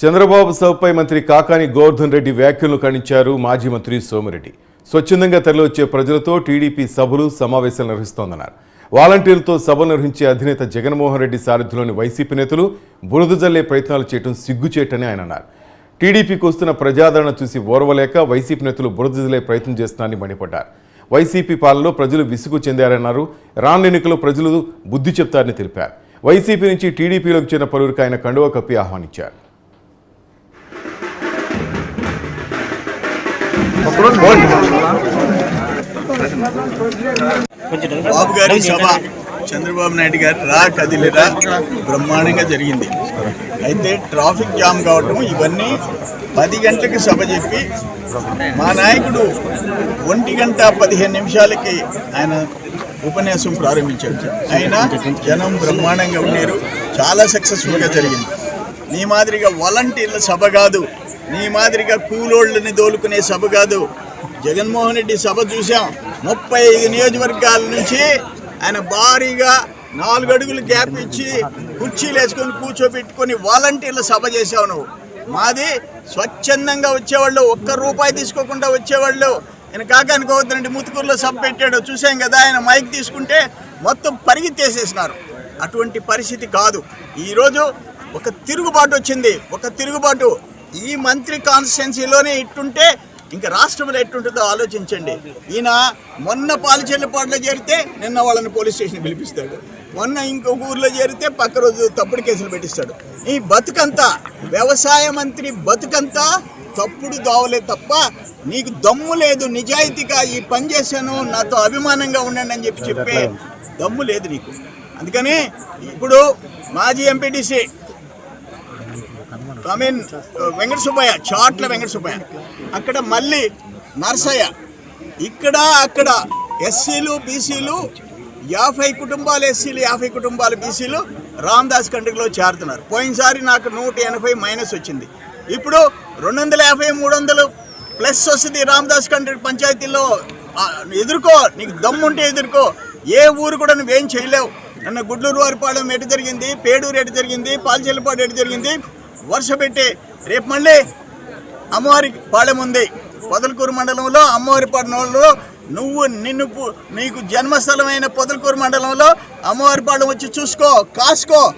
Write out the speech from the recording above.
చంద్రబాబు సభపై మంత్రి కాకాని గోవర్ధన్ రెడ్డి వ్యాఖ్యలను ఖండించారు మాజీ మంత్రి సోమిరెడ్డి. స్వచ్ఛందంగా తరలివచ్చే ప్రజలతో టీడీపీ సభలు సమావేశాలు నిర్వహిస్తోందన్నారు. వాలంటీర్లతో సభలు నిర్వహించే అధినేత జగన్మోహన్ రెడ్డి సారథ్యంలోని వైసీపీ నేతలు బురద జల్లే ప్రయత్నాలు చేయడం సిగ్గుచేటని ఆయన అన్నారు. టీడీపీకి వస్తున్న ప్రజాదరణ చూసి ఓర్వలేక వైసీపీ నేతలు బురద జల్లే ప్రయత్నం చేస్తున్నారని మండిపడ్డారు. వైసీపీ పాలనలో ప్రజలు విసుగు చెందారన్నారు. రానున్న ఎన్నికల్లో ప్రజలు బుద్ధి చెప్తారని తెలిపారు. వైసీపీ నుంచి టీడీపీలోకి చెందిన పలువురికి ఆయన కండువా కప్పి ఆహ్వానించారు. బాబు గారి సభ చంద్రబాబు నాయుడు గారు రా కదిలిరా బ్రహ్మాండంగా జరిగింది. అయితే ట్రాఫిక్ జామ్ కావటం ఇవన్నీ పది గంటలకు సభ చెప్పి మా నాయకుడు ఒంటి గంట పదిహేను నిమిషాలకి ఆయన ఉపన్యాసం ప్రారంభించాడు అయినా జనం బ్రహ్మాండంగా ఉన్నారు చాలా సక్సెస్ఫుల్గా జరిగింది. నీ మాదిరిగా వాలంటీర్ల సభ కాదు. నీ మాదిరిగా కూలోళ్ళని దోలుకునే సభ కాదు. జగన్మోహన్ రెడ్డి సభ చూసాం ముప్పై ఐదు నియోజకవర్గాల నుంచి ఆయన భారీగా నాలుగు అడుగులు గ్యాప్ ఇచ్చి కుర్చీలు వేసుకొని కూర్చోబెట్టుకొని వాలంటీర్ల సభ చేసావు నువ్వు. మాది స్వచ్ఛందంగా వచ్చేవాళ్ళు ఒక్క రూపాయి తీసుకోకుండా వచ్చేవాళ్ళు. ఆయన కాక అనుకోవద్దండి ముతుకూరులో సభ పెట్టాడు. చూసాం కదా ఆయన మైక్ తీసుకుంటే మొత్తం పరిగెత్తేసేసినారు. అటువంటి పరిస్థితి కాదు. ఈరోజు ఒక తిరుగుబాటు వచ్చింది. ఒక తిరుగుబాటు. ఈ మంత్రి కాన్స్టిట్యున్సీలోనే ఇట్టుంటే ఇంకా రాష్ట్రంలో ఎట్టుంటుందో ఆలోచించండి. ఈయన మొన్న పాలచెల్లిపాడులో చేరితే నిన్న వాళ్ళని పోలీస్ స్టేషన్ పిలిపిస్తాడు. మొన్న ఇంకొక ఊర్లో చేరితే పక్క రోజు తప్పుడు కేసులు పెట్టిస్తాడు. ఈ బతుకంతా వ్యవసాయ మంత్రి బతుకంతా తప్పుడు దావలే తప్ప నీకు దమ్ము లేదు నిజాయితీగా ఈ పని చేశాను నాతో అభిమానంగా ఉండండి అని చెప్పి చెప్పే దమ్ము లేదు నీకు. అందుకని ఇప్పుడు మాజీ MPTC I mean Venkata Subbaiah Chatla Venkata Subbaiah. అక్కడ మళ్ళీ నర్సయ్య. ఇక్కడ అక్కడ ఎస్సీలు బీసీలు యాభై కుటుంబాలు ఎస్సీలు యాభై కుటుంబాలు బీసీలు రామ్దాస్ కంట్రీలో చేరుతున్నారు. పోయినసారి నాకు నూట ఎనభై మైనస్ వచ్చింది. ఇప్పుడు రెండు వందల యాభై మూడు వందలు ప్లస్ వస్తుంది రామదాస్ కంట్రీ పంచాయతీలో. ఎదుర్కో నీకు దమ్ముంటే ఎదుర్కో. ఏ ఊరు కూడా నువ్వేం చేయలేవు. నన్ను గుడ్లూరు వారిపాలెం ఎటు జరిగింది పేడూరు ఎటు జరిగింది పాలచెల్లిపాడు ఎటు జరిగింది వర్ష పెట్టి రేపు మళ్ళీ అమ్మవారి పాలెం ఉంది. పొదలకూరు మండలంలో అమ్మవారి పట్టణంలో నువ్వు నిన్ను నీకు జన్మస్థలమైన పొదలకూరు మండలంలో అమ్మవారి పాలెం వచ్చి చూసుకో కాసుకో.